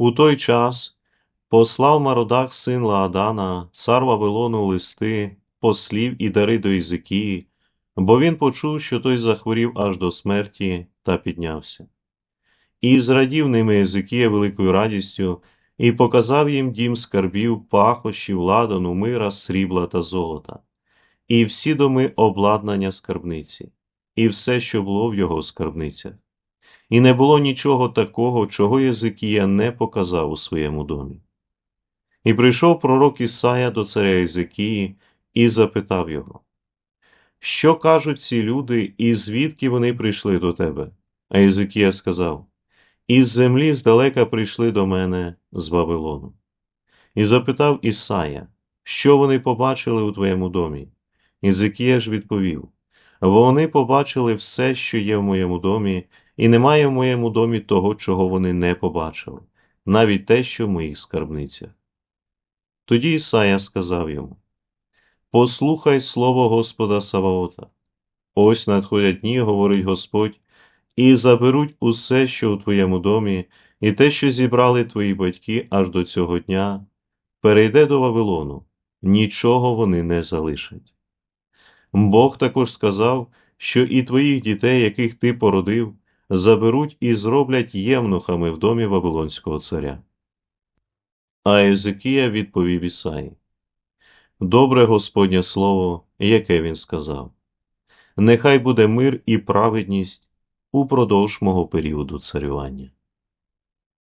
У той час послав Мародах син Лаадана, цар Вавилону листи, послів і дари до Ізикії, бо він почув, що той захворів аж до смерті та піднявся. І зрадів ними Езикія великою радістю, і показав їм дім скарбів, пахощів, ладану, мира, срібла та золота, і всі доми обладнання скарбниці, і все, що було в його скарбницях. І не було нічого такого, чого Єзикія не показав у своєму домі. І прийшов пророк Ісая до царя Єзикії і запитав його, Що кажуть ці люди, і звідки вони прийшли до тебе? А Єзикія сказав, Із землі здалека прийшли до мене з Вавилону. І запитав Ісая, що вони побачили у твоєму домі? Єзикія ж відповів, Вони побачили все, що є в моєму домі, і немає в моєму домі того, чого вони не побачили, навіть те, що в моїх скарбницях. Тоді Ісая сказав йому: Послухай слово Господа Саваота. Ось надходять дні, говорить Господь, і заберуть усе, що у твоєму домі, і те, що зібрали твої батьки аж до цього дня, перейде до Вавилону, нічого вони не залишать. Бог також сказав, що і твоїх дітей, яких ти породив, заберуть і зроблять євнухами в домі Вавилонського царя. А Езекія відповів Ісаї. Добре Господнє слово, яке він сказав. Нехай буде мир і праведність упродовж мого періоду царювання.